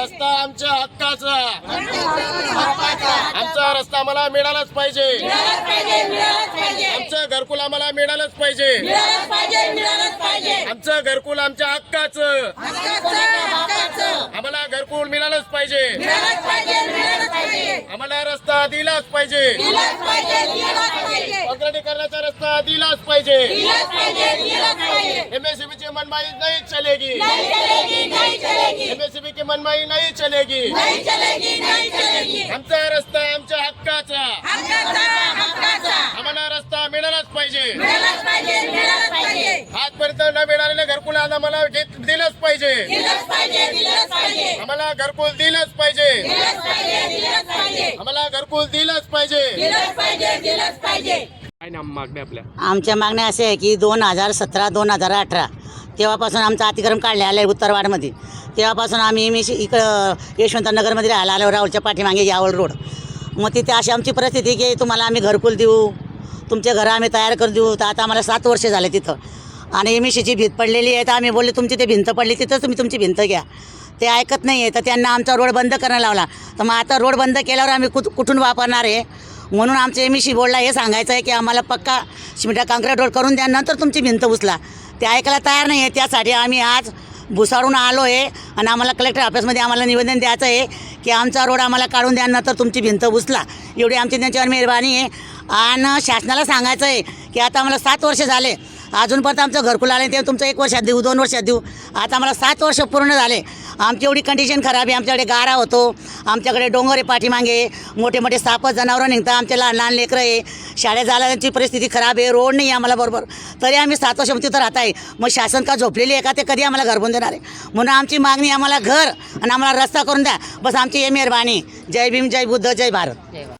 रस्ता आमच्या हक्काचा. आमचा रस्ता आम्हाला मिळालाच पाहिजे. आमचं घरकुल आम्हाला मिळालंच पाहिजे. आमचं घरकुल आमच्या हक्काचं. आम्हाला घरकुल मिळालंच पाहिजे. आम्हाला रस्ता दिलाच पाहिजे. काँक्रिटीकरणाचा रस्ता दिलाच पाहिजे. एमएससीबी ची मनमाई नहीं चलेगी. एमएससीबी की मनमाई नहीं चलेगी. आमचा रस्ता आमच्या हक्काचा. आम्हाला रस्ता मिळालाच पाहिजे. आजपर्यंत न मिळालेल्या घरकुल आज आम्हाला दिलंच पाहिजे. आम्हाला घरकुल दिलंच पाहिजे. आम्हाला घरकुल दिलंच पाहिजे. काय नाम मागण्या आपल्या? आमच्या मागण्या अशा आहे की दोन हजार सतरा दोन हजार अठरा तेव्हापासून आमचं अतिक्रम काढले आलं आहे उत्तरवाडमध्ये. तेव्हापासून आम्ही मी शि- इकडं यशवंतनगरमध्ये राहायला आलो राहुलच्या पाठीमागे यावळ रोड. मग तिथे अशी आमची परिस्थिती की तुम्हाला आम्ही घरकुल देऊ तुमचे घरं आम्ही तयार करून देऊ तर आता आम्हाला सात वर्ष झाले तिथं. आणि एम एशीची भीत पडलेली आहे तर आम्ही बोलले तुमची ते भिंत पडली तिथंच तुम्ही तुमची भिंत घ्या. ते ऐकत नाही आहे तर त्यांना आमचा रोड बंद करायला लावला. तर मग आता रोड बंद केल्यावर आम्ही कुठ कुठून वापरणार आहे म्हणून आमचे एम सी बोर्डला हे सांगायचं आहे की आम्हाला पक्का शिमिटा काँक्रीट रोड करून द्या नंतर तुमची भिंत उचला. ते ऐकायला तयार नाही आहे त्यासाठी आम्ही आज भुसाडून आलो आहे आणि आम्हाला कलेक्टर ऑफिसमध्ये आम्हाला निवेदन द्यायचं आहे की आमचा रोड आम्हाला काढून द्या नंतर तुमची भिंत उचला. एवढी आमची त्यांच्यावर मेहरबानी आहे. आणि शासनाला सांगायचं आहे की आता आम्हाला सात वर्ष झाले. अजूनपर्यंत आमचं घरकुल आलं ते तुमचं एक वर्षात देऊ दोन वर्षात देऊ. आता आम्हाला सात वर्ष पूर्ण झाले. आमची एवढी कंडिशन खराब आहे. आमच्याकडे गारा होतो. आमच्याकडे डोंगर आहे पाठीमागे मोठे मोठे साप जनावरं निघतात. आमचे लहान लहान लेकरं आहे. शाळेत जाण्याची परिस्थिती खराब आहे. रोड नाही आहे आम्हाला बरोबर. तरी आम्ही सात वर्ष तिथं राहत आहे मग शासन का झोपलेली आहे का? ते कधी आम्हाला घर बनून देणार आहे. म्हणून आमची मागणी आम्हाला घर आणि आम्हाला रस्ता करून द्या. बस आमची हे मेहरबानी जय भीम जय बुद्ध जय भारत.